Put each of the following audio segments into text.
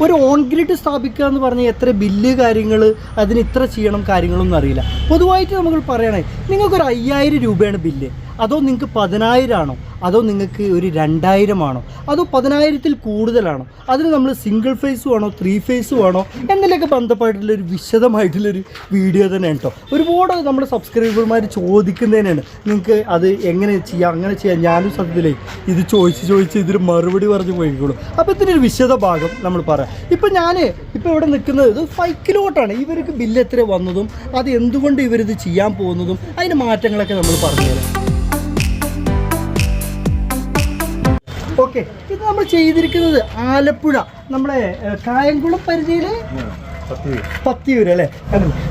ഒരു on grid സ്ഥാപിക്കുക എന്ന് പറഞ്ഞാൽ എത്ര ബില്ല് കാര്യങ്ങൾ അതിന് ഇത്ര ചെയ്യണം കാര്യങ്ങളൊന്നും അറിയില്ല. പൊതുവായിട്ട് നമ്മൾ പറയണേ നിങ്ങൾക്കൊരു അയ്യായിരം രൂപയാണ് ബില്ല് അതോ നിങ്ങൾക്ക് പതിനായിരം ആണോ അതോ നിങ്ങൾക്ക് ഒരു രണ്ടായിരം ആണോ അതോ പതിനായിരത്തിൽ കൂടുതലാണോ? അതിന് നമ്മൾ സിംഗിൾ ഫേസ് ആണോ ത്രീ ഫേസ് ആണോ? എന്നതിലൊക്കെ ബന്ധപ്പെട്ടിട്ടുള്ളൊരു വിശദമായിട്ടുള്ളൊരു വീഡിയോ തന്നെ കേട്ടോ. ഒരുപാട് നമ്മുടെ സബ്സ്ക്രൈബർമാർ ചോദിക്കുന്നതിനാണ് നിങ്ങൾക്ക് അത് എങ്ങനെ ചെയ്യാം അങ്ങനെ ചെയ്യാം. ഞാനും സത്യത്തിലേ ഇത് ചോദിച്ച് ചോദിച്ച് ഇതിന് മറുപടി പറഞ്ഞു പോയിക്കോളൂ അപ്പോൾ ഇതിനൊരു വിശദ ഭാഗം നമ്മൾ പറയാം. ഇപ്പം ഞാൻ ഇപ്പോൾ ഇവിടെ നിൽക്കുന്നത് ഇത് ഫൈവ് കിലോട്ടാണ് ഇവർക്ക് ബില്ല് എത്ര വന്നതും അത് എന്തുകൊണ്ട് ഇവരിത് ചെയ്യാൻ പോകുന്നതും അതിന് മാറ്റങ്ങളൊക്കെ നമ്മൾ പറഞ്ഞുതരാം. ഓക്കെ. ഇത് നമ്മൾ ചെയ്തിരിക്കുന്നത് ആലപ്പുഴ നമ്മളെ കായംകുളം പരിധിയിൽ പത്തിയൂര് അല്ലേ?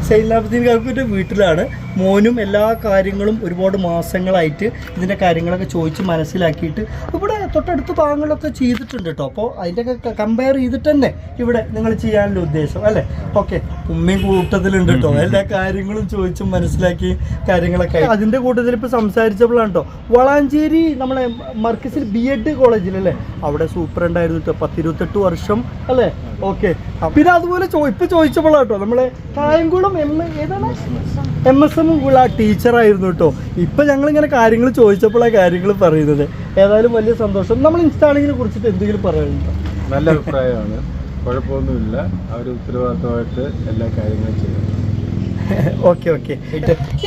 സൈലാബുദ്ദീൻ കാക്കൂന്റെ വീട്ടിലാണ് മോനും എല്ലാ കാര്യങ്ങളും ഒരുപാട് മാസങ്ങളായിട്ട് ഇതിന്റെ കാര്യങ്ങളൊക്കെ ചോദിച്ച് മനസ്സിലാക്കിയിട്ട് ഇവിടെ തൊട്ടടുത്ത ഭാഗങ്ങളിലൊക്കെ ചെയ്തിട്ടുണ്ട് കേട്ടോ അപ്പോൾ അതിന്റെയൊക്കെ കമ്പയർ ചെയ്തിട്ട് തന്നെ ഇവിടെ നിങ്ങൾ ചെയ്യാനുള്ള ഉദ്ദേശം അല്ലേ? ഓക്കെ. ഉമ്മയും കൂട്ടത്തിലുണ്ട് കേട്ടോ എല്ലാ കാര്യങ്ങളും ചോദിച്ചും മനസ്സിലാക്കി കാര്യങ്ങളൊക്കെ. അതിന്റെ കൂട്ടത്തിൽ ഇപ്പോൾ സംസാരിച്ചപ്പോഴാണ് കേട്ടോ വളാഞ്ചേരി നമ്മളെ മർക്കസിൽ ബി എഡ് കോളേജിലല്ലേ അവിടെ സൂപ്പർ ഉണ്ടായിരുന്നു കേട്ടോ പത്തിരുപത്തെട്ട് വർഷം അല്ലേ? ഓക്കെ. പിന്നെ അതുപോലെ ചോ ഇപ്പൊ ചോദിച്ചപ്പോഴാണ് കേട്ടോ നമ്മളെ കായംകുളം എം ഏതാണ്? എം എസ് എം ടീച്ചറായിരുന്നു കേട്ടോ ഇപ്പൊ ഞങ്ങൾ ഇങ്ങനെ കാര്യങ്ങൾ ചോദിച്ചപ്പോഴാണ് കാര്യങ്ങൾ പറയുന്നത്. ഏതായാലും വലിയ സന്തോഷം. നമ്മൾ ഇൻസ്റ്റാളിങ്ങിനെ കുറിച്ചിട്ട് എന്തെങ്കിലും പറയാനുണ്ടോ? നല്ല അഭിപ്രായമാണ്. കുഴപ്പമൊന്നുമില്ല. അവർ ഉത്തരവാദിത്തമായിട്ട് എല്ലാ കാര്യങ്ങളും ചെയ്യും. Okay okay.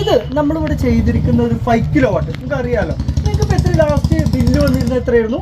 ഇത് നമ്മളിവിടെ ചെയ്തിരിക്കുന്ന ഒരു ഫൈവ് കിലോ വാട്ട് നിങ്ങൾക്ക് അറിയാലോ നിങ്ങൾക്ക് ഇപ്പൊ എത്ര ലാസ്റ്റ് ബില്ല് വന്നിരുന്നത് എത്രയായിരുന്നു?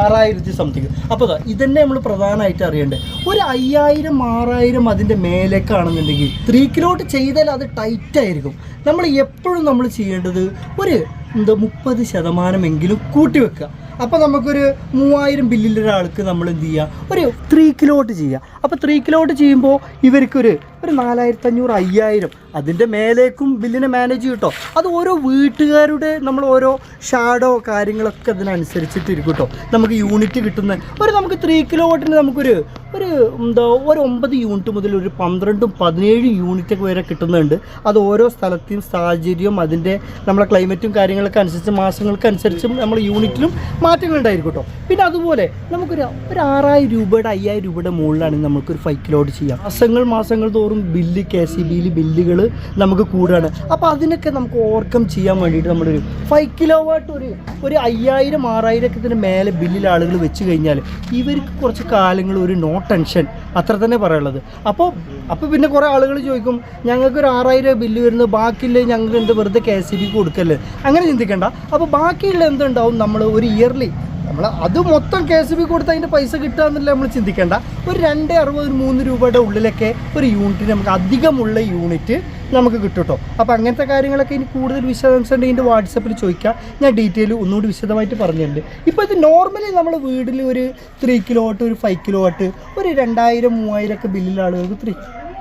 ആറായിരത്തി. സംതിങ് അപ്പോൾ ഇതന്നെ നമ്മൾ പ്രധാനമായിട്ട് അറിയേണ്ടത്. ഒരു അയ്യായിരം ആറായിരം അതിന്റെ മേലേക്കാണെന്നുണ്ടെങ്കിൽ ത്രീ കിലോട്ട് ചെയ്താൽ അത് ടൈറ്റ് ആയിരിക്കും. നമ്മൾ എപ്പോഴും നമ്മൾ ചെയ്യേണ്ടത് ഒരു എന്താ മുപ്പത് ശതമാനമെങ്കിലും കൂട്ടി വെക്കുക. അപ്പോൾ നമുക്കൊരു മൂവായിരം ബില്ലിലൊരാൾക്ക് നമ്മൾ എന്ത് ചെയ്യുക? ഒരു ത്രീ കിലോട്ട് ചെയ്യുക. അപ്പോൾ ത്രീ കിലോട്ട് ചെയ്യുമ്പോൾ ഇവർക്കൊരു ഒരു നാലായിരത്തി അഞ്ഞൂറ് അയ്യായിരം. അതിന്റെ മേലേക്കും ബില്ലിനെ മാനേജ് ചെയ്യും അത് ഓരോ വീട്ടുകാരുടെ നമ്മൾ ഓരോ ഷാഡോ കാര്യങ്ങളൊക്കെ അതിനനുസരിച്ചിട്ട് ഇരിക്കും കേട്ടോ നമുക്ക് യൂണിറ്റ് കിട്ടുന്ന ഒരു നമുക്ക് ത്രീ കിലോ വാട്ടിന് നമുക്കൊരു ഒരു എന്താ ഒരു ഒമ്പത് യൂണിറ്റ് മുതൽ ഒരു പന്ത്രണ്ടും പതിനേഴും യൂണിറ്റ് ഒക്കെ വരെ കിട്ടുന്നുണ്ട്. അത് ഓരോ സ്ഥലത്തെയും സാഹചര്യവും അതിന്റെ നമ്മളെ ക്ലൈമറ്റും കാര്യങ്ങളൊക്കെ അനുസരിച്ച് മാസങ്ങൾക്ക് അനുസരിച്ചും നമ്മൾ യൂണിറ്റിലും മാറ്റങ്ങൾ ഉണ്ടായിരിക്കും കേട്ടോ പിന്നെ അതുപോലെ നമുക്കൊരു ഒരു ആറായിരം രൂപയുടെ അയ്യായിരം രൂപയുടെ മുകളിലാണെങ്കിൽ നമുക്കൊരു ഫൈവ് കിലോട്ട് ചെയ്യാം. മാസങ്ങൾ മാസങ്ങൾ തോറും ബില്ല് കെ സി ബിയിൽ ബില്ലുകൾ നമുക്ക് കൂടുകയാണ് അപ്പോൾ അതിനൊക്കെ നമുക്ക് ഓവർകം ചെയ്യാൻ വേണ്ടിയിട്ട് നമ്മളൊരു ഫൈവ് കിലോ വാട്ട് ഒരു ഒരു അയ്യായിരം ആറായിരം ഒക്കെ ഇതിന് മേലെ ബില്ലിൽ ആളുകൾ വെച്ച് കഴിഞ്ഞാൽ ഇവർക്ക് കുറച്ച് കാലങ്ങൾ ഒരു നോ ടെൻഷൻ അത്ര തന്നെ പറയുള്ളത് അപ്പോൾ അപ്പോൾ പിന്നെ കുറേ ആളുകൾ ചോദിക്കും ഞങ്ങൾക്ക് ഒരു ആറായിരം ബില്ല് വരുന്നത് ബാക്കിയില്ലേ ഞങ്ങൾക്ക് എന്ത് വെറുതെ കെ സി ബിക്ക് കൊടുക്കല്ലേ? അങ്ങനെ ചിന്തിക്കണ്ട. അപ്പോൾ ബാക്കിയുള്ള എന്തുണ്ടാവും? നമ്മൾ ഒരു ഇയർലി നമ്മൾ അത് മൊത്തം കെ എസ് ബി കൊടുത്ത് അതിന്റെ പൈസ കിട്ടുക എന്നല്ല നമ്മൾ ചിന്തിക്കേണ്ട. ഒരു രണ്ട് അറുപത് ഒരു മൂന്ന് രൂപയുടെ ഉള്ളിലൊക്കെ ഒരു യൂണിറ്റിന് നമുക്ക് അധികമുള്ള യൂണിറ്റ് നമുക്ക് കിട്ടും കേട്ടോ അപ്പോൾ അങ്ങനത്തെ കാര്യങ്ങളൊക്കെ ഇനി കൂടുതൽ വിശദാംശം ഉണ്ടെങ്കിൽ എന്റെ വാട്സപ്പിൽ ചോദിക്കാം. ഞാൻ ഡീറ്റെയിൽ ഒന്നുകൂടി വിശദമായിട്ട് പറഞ്ഞിട്ടുണ്ട്. ഇപ്പോൾ ഇത് നോർമലി നമ്മൾ വീട്ടിൽ ഒരു ത്രീ കിലോ വാട്ട് ഒരു ഫൈവ് കിലോ വാട്ട് ഒരു രണ്ടായിരം മൂവായിരം ഒക്കെ ബില്ലുള്ള ആളുകൾക്ക് ത്രീ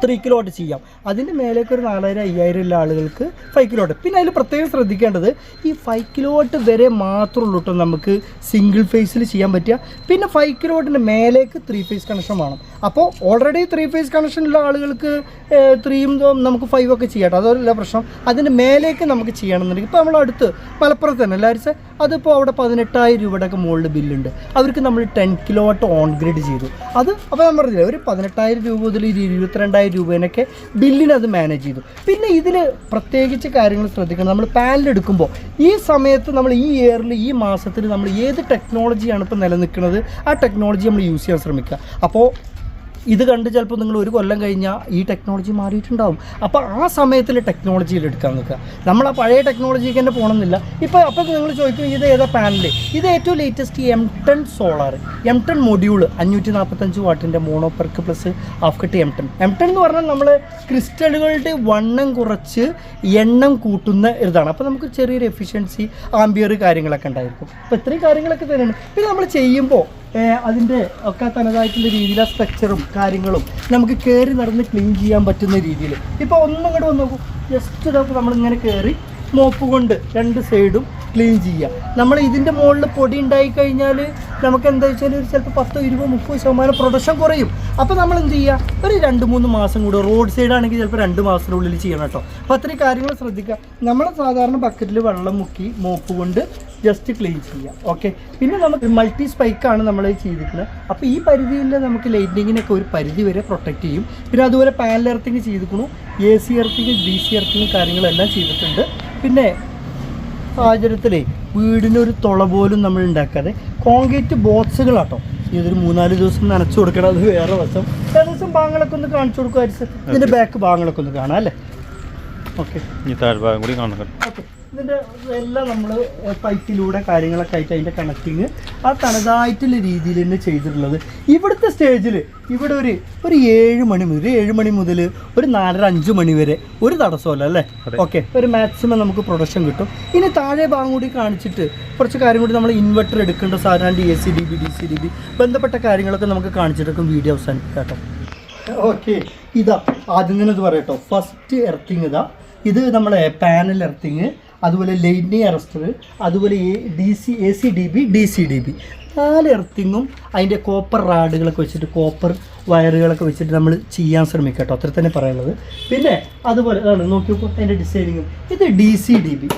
ത്രീ കിലോ വാട്ട് ചെയ്യാം. അതിന് മേലേക്ക് ഒരു നാലായിരം അയ്യായിരം ഉള്ള ആളുകൾക്ക് ഫൈവ് കിലോ വാട്ട് പിന്നെ അതിൽ പ്രത്യേകം ശ്രദ്ധിക്കേണ്ടത് ഈ ഫൈവ് കിലോ വാട്ട് വരെ മാത്രമേ ഉള്ളൂ കേട്ടോ നമുക്ക് സിംഗിൾ ഫേസിൽ ചെയ്യാൻ പറ്റുക. പിന്നെ ഫൈവ് കിലോ വാട്ടിന്റെ മേലേക്ക് ത്രീ ഫേസ് കണക്ഷൻ വേണം. അപ്പോൾ ഓൾറെഡി ത്രീ ഫേസ് കണക്ഷൻ ഉള്ള ആളുകൾക്ക് ത്രീയും നമുക്ക് ഫൈവ് ഒക്കെ ചെയ്യാം കേട്ടോ അതല്ല പ്രശ്നം. അതിന്റെ മേലേക്ക് നമുക്ക് ചെയ്യണമെന്നുണ്ടെങ്കിൽ ഇപ്പോൾ നമ്മൾ അടുത്ത് മലപ്പുറത്ത് തന്നെ എല്ലാവരും അതിപ്പോൾ അവിടെ പതിനെട്ടായിരം രൂപയുടെ ഒക്കെ മുകളിൽ ബില്ലുണ്ട്. അവർക്ക് നമ്മൾ ten kilowatt on grid ചെയ്തു. അത് അപ്പോൾ നമ്മൾ പറഞ്ഞില്ല ഒരു പതിനെട്ടായിരം രൂപ മുതൽ ഒരു ഇരുപത്തിരണ്ടായിരം രൂപേനൊക്കെ ബില്ലിന് അത് മാനേജ് ചെയ്തു. പിന്നെ ഇതിൽ പ്രത്യേകിച്ച് കാര്യങ്ങൾ ശ്രദ്ധിക്കണം. നമ്മൾ പാനലെടുക്കുമ്പോൾ ഈ സമയത്ത് നമ്മൾ ഈ ഇയറിൽ ഈ മാസത്തിൽ നമ്മൾ ഏത് ടെക്നോളജിയാണ് ഇപ്പോൾ നിലനിൽക്കുന്നത്? ആ ടെക്നോളജി നമ്മൾ യൂസ് ചെയ്യാൻ ശ്രമിക്കുക. അപ്പോൾ ഇത് കണ്ട് ചിലപ്പോൾ നിങ്ങൾ ഒരു കൊല്ലം കഴിഞ്ഞാൽ ഈ ടെക്നോളജി മാറിയിട്ടുണ്ടാവും. അപ്പോൾ ആ സമയത്തിൽ ടെക്നോളജിയിൽ എടുക്കാൻ നിൽക്കുക. നമ്മൾ ആ പഴയ ടെക്നോളജിക്ക് തന്നെ പോകണമെന്നില്ല. ഇപ്പോൾ അപ്പോൾ നിങ്ങൾ ചോദിക്കും ഇത് ഏതാ പാനൽ ഇത് ഏറ്റവും latest M ten solar M ten module അഞ്ഞൂറ്റി നാൽപ്പത്തഞ്ച് വാട്ടിന്റെ mono PERC plus half cut M ten M ten എന്ന് പറഞ്ഞാൽ നമ്മൾ ക്രിസ്റ്റലുകളുടെ വണ്ണം കുറച്ച് എണ്ണം കൂട്ടുന്ന ഇതാണ്. അപ്പോൾ നമുക്ക് ചെറിയൊരു എഫിഷ്യൻസി ആംബിയർ കാര്യങ്ങളൊക്കെ ഉണ്ടായിരിക്കും. അപ്പോൾ ഇത്രയും കാര്യങ്ങളൊക്കെ തന്നെയാണ്. പിന്നെ നമ്മൾ ചെയ്യുമ്പോൾ അതിന്റെ ഒക്കെ തനതായിട്ടുള്ള രീതിയിലെ സ്ട്രക്ചറും കാര്യങ്ങളും നമുക്ക് കയറി നടന്ന് ക്ലീൻ ചെയ്യാൻ പറ്റുന്ന രീതിയിൽ. ഇപ്പോൾ ഒന്നും കൂടെ വന്ന് നോക്കൂ ജസ്റ്റ് ഇതൊക്കെ നമ്മളിങ്ങനെ കയറി മോപ്പ് കൊണ്ട് രണ്ട് സൈഡും ക്ലീൻ ചെയ്യാം. നമ്മൾ ഇതിന്റെ മുകളിൽ പൊടി ഉണ്ടായി കഴിഞ്ഞാൽ നമുക്ക് എന്താ വെച്ചാൽ ഒരു ചിലപ്പോൾ പത്തോ ഇരുപതോ മുപ്പത് ശതമാനം പ്രൊഡക്ഷൻ കുറയും. അപ്പോൾ നമ്മൾ എന്ത് ചെയ്യുക ഒരു രണ്ട് മൂന്ന് മാസം കൂടെ റോഡ് സൈഡ് ആണെങ്കിൽ ചിലപ്പോൾ രണ്ട് മാസത്തിനുള്ളിൽ ചെയ്യണം കേട്ടോ. അപ്പോൾ അത്രയും കാര്യങ്ങൾ ശ്രദ്ധിക്കുക. നമ്മൾ സാധാരണ ബക്കറ്റിൽ വെള്ളം മുക്കി മോപ്പ് കൊണ്ട് ജസ്റ്റ് ക്ലീൻ ചെയ്യാം ഓക്കെ പിന്നെ നമുക്ക് മൾട്ടി സ്പൈക്കാണ് നമ്മൾ ചെയ്തിരിക്കുന്നത് അപ്പോൾ ഈ പരിധിയിൽ നമുക്ക് ലൈറ്റിങ്ങിനൊക്കെ ഒരു പരിധി വരെ പ്രൊട്ടക്റ്റ് ചെയ്യും. പിന്നെ അതുപോലെ panel earthing ചെയ്തിരിക്കണു A C earthing D C earthing കാര്യങ്ങളെല്ലാം ചെയ്തിട്ടുണ്ട്. പിന്നെ സാഹചര്യത്തിലേ വീടിനൊരു തുള പോലും നമ്മൾ ഉണ്ടാക്കാതെ കോൺക്രീറ്റ് ബോക്സുകളാട്ടോ ഇതൊരു മൂന്നാൽ ദിവസം നനച്ചു കൊടുക്കണം അത് വേറെ വശം. ദിവസം ഭാഗങ്ങളൊക്കെ ഒന്ന് കാണിച്ചു കൊടുക്കുമായിരിക്കും. ഇതിന്റെ ബാക്ക് ഭാഗങ്ങളൊക്കെ ഒന്ന് കാണാം അല്ലേ? ഓക്കെ ഈ താഴ്ഭാഗം കൂടി കാണുന്നുണ്ട് ഓക്കെ ഇതിന്റെ എല്ലാം നമ്മൾ പൈപ്പിലൂടെ കാര്യങ്ങളൊക്കെ ആയിട്ട് അതിന്റെ കണക്റ്റിങ് ആ തനതായിട്ടുള്ള രീതിയിൽ തന്നെ ചെയ്തിട്ടുള്ളത്. ഇവിടുത്തെ സ്റ്റേജിൽ ഇവിടെ ഒരു ഒരു ഏഴ് മണി മുതൽ ഒരു ഏഴ് മണി മുതൽ ഒരു നാലര അഞ്ച് മണി വരെ ഒരു തടസ്സമല്ല അല്ലേ? ഓക്കെ ഒരു മാക്സിമം നമുക്ക് പ്രൊഡക്ഷൻ കിട്ടും. ഇനി താഴെ ഭാഗം കൂടി കാണിച്ചിട്ട് കുറച്ച് കാര്യം കൂടി നമ്മൾ ഇൻവെർട്ടർ എടുക്കേണ്ട സാധനം D C D B D C D B ബന്ധപ്പെട്ട കാര്യങ്ങളൊക്കെ നമുക്ക് കാണിച്ചിട്ടൊക്കെ വീഡിയോ അവസാനിപ്പിക്കാം കേട്ടോ. ഓക്കെ ഇതാ ആദ്യം തന്നെ ഇത് പറയട്ടോ ഫസ്റ്റ് എർത്തിങ് ഇതാ. ഇത് നമ്മളെ പാനൽ എർത്തിങ് അതുപോലെ ലൈറ്റിംഗ് അറസ്റ്റർ അതുപോലെ D C A C D B D C D B നാല് എർത്തിങ്ങും അതിന്റെ കോപ്പർ റാഡുകളൊക്കെ വെച്ചിട്ട് കോപ്പർ വയറുകളൊക്കെ വെച്ചിട്ട് നമ്മൾ ചെയ്യാൻ ശ്രമിക്കുക കേട്ടോ. അത്ര തന്നെ പറയാനുള്ളത്. പിന്നെ അതുപോലെ അതാണ് നോക്കിയപ്പോൾ നോക്കൂ അതിന്റെ ഡിസൈനിങ്ങും ഇത് D C D B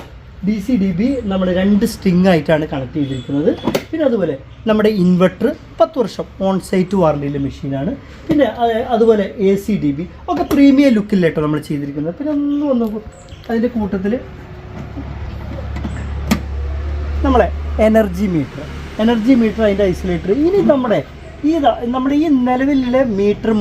D C D B നമ്മൾ രണ്ട് സ്ട്രിങ് ആയിട്ടാണ് കണക്ട് ചെയ്തിരിക്കുന്നത്. പിന്നെ അതുപോലെ നമ്മുടെ ഇൻവെർട്ടർ പത്ത് വർഷം ഓൺ സൈറ്റ് വാറണ്ടിയിലെ മെഷീനാണ് പിന്നെ അതുപോലെ എ സി ഡി ബി ഒക്കെ പ്രീമിയം ലുക്കിലേട്ടോ നമ്മൾ ചെയ്തിരിക്കുന്നത്. പിന്നെ ഒന്ന് വന്നു അതിന്റെ കൂട്ടത്തിൽ നമ്മളെ എനർജി മീറ്റർ എനർജി മീറ്റർ അതിന്റെ ഐസൊലേറ്റർ ഇനി നമ്മുടെ ഈ നമ്മുടെ ഈ നിലവിലുള്ള മീറ്റർ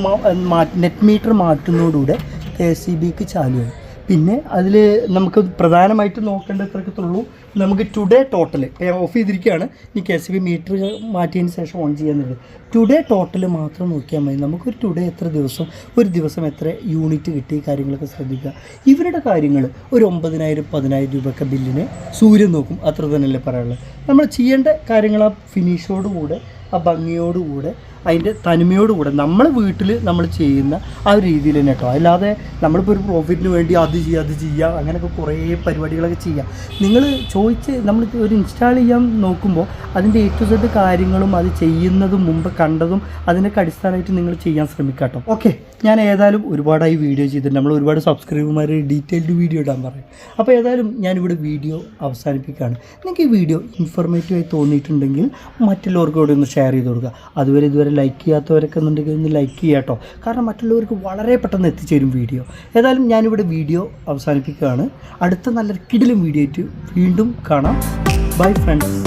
നെറ്റ് മീറ്റർ മാറ്റുന്നതോടുകൂടെ കെ സി ബിക്ക് ചാലുമായി പിന്നെ അതിൽ നമുക്ക് പ്രധാനമായിട്ട് നോക്കേണ്ട ഇത്രക്കത്തുള്ളൂ. നമുക്ക് ടുഡേ ടോട്ടൽ ഓഫ് ചെയ്തിരിക്കുകയാണ്. ഇനി കെ സി ബി മീറ്റർ മാറ്റിയതിന് ശേഷം ഓൺ ചെയ്യാന്നുള്ളത്. ടുഡേ ടോട്ടൽ മാത്രം നോക്കിയാൽ മതി. നമുക്ക് ഒരു ടുഡേ എത്ര ദിവസം ഒരു ദിവസം എത്ര യൂണിറ്റ് കിട്ടി കാര്യങ്ങളൊക്കെ ശ്രദ്ധിക്കുക. ഇവരുടെ കാര്യങ്ങൾ ഒരു ഒമ്പതിനായിരം പതിനായിരം രൂപയൊക്കെ ബില്ലിന് സൂര്യൻ നോക്കും. അത്ര തന്നെയല്ലേ പറയാനുള്ളത്. നമ്മൾ ചെയ്യേണ്ട കാര്യങ്ങൾ ആ ഫിനിഷോടുകൂടെ ആ ഭംഗിയോടുകൂടെ അതിന്റെ തനിമയോടുകൂടെ നമ്മൾ വീട്ടിൽ നമ്മൾ ചെയ്യുന്ന ആ ഒരു രീതിയിൽ തന്നെ കേട്ടോ. അല്ലാതെ നമ്മളിപ്പോൾ ഒരു പ്രോഫിറ്റിന് വേണ്ടി അത് ചെയ്യുക അത് ചെയ്യുക അങ്ങനെയൊക്കെ കുറേ പരിപാടികളൊക്കെ ചെയ്യാം നിങ്ങൾ ചോദിച്ച് നമ്മൾ ഒരു ഇൻസ്റ്റാൾ ചെയ്യാൻ നോക്കുമ്പോൾ അതിന്റെ എ ടു സെഡ് കാര്യങ്ങളും അത് ചെയ്യുന്നതും മുമ്പ് കണ്ടതും അതിനൊക്കെ അടിസ്ഥാനമായിട്ട് നിങ്ങൾ ചെയ്യാൻ ശ്രമിക്കുക കേട്ടോ. ഓക്കെ ഞാൻ ഏതായാലും ഒരുപാടായി വീഡിയോ ചെയ്തിട്ടുണ്ട്. നമ്മൾ ഒരുപാട് സബ്സ്ക്രൈബർമാർ ഡീറ്റെയിൽഡ് വീഡിയോ ഇടാൻ പറയും. അപ്പോൾ ഏതായാലും ഞാനിവിടെ വീഡിയോ അവസാനിപ്പിക്കുകയാണ്. നിങ്ങൾക്ക് ഈ വീഡിയോ ഇൻഫോർമേറ്റീവായി തോന്നിയിട്ടുണ്ടെങ്കിൽ മറ്റുള്ളവർക്ക് ഒന്ന് ഷെയർ ചെയ്ത് കൊടുക്കുക. അതുവരെ ലൈക്ക് ചെയ്യാത്തവരൊക്കെ എന്നുണ്ടെങ്കിൽ ഒന്ന് ലൈക്ക് ചെയ്യുക കേട്ടോ. കാരണം മറ്റുള്ളവർക്ക് വളരെ പെട്ടെന്ന് എത്തിച്ചേരും വീഡിയോ. ഏതായാലും ഞാനിവിടെ വീഡിയോ അവസാനിപ്പിക്കുകയാണ്. അടുത്ത നല്ലൊരു കിടിലും വീഡിയോ ആയിട്ട് വീണ്ടും കാണാം. Bye friends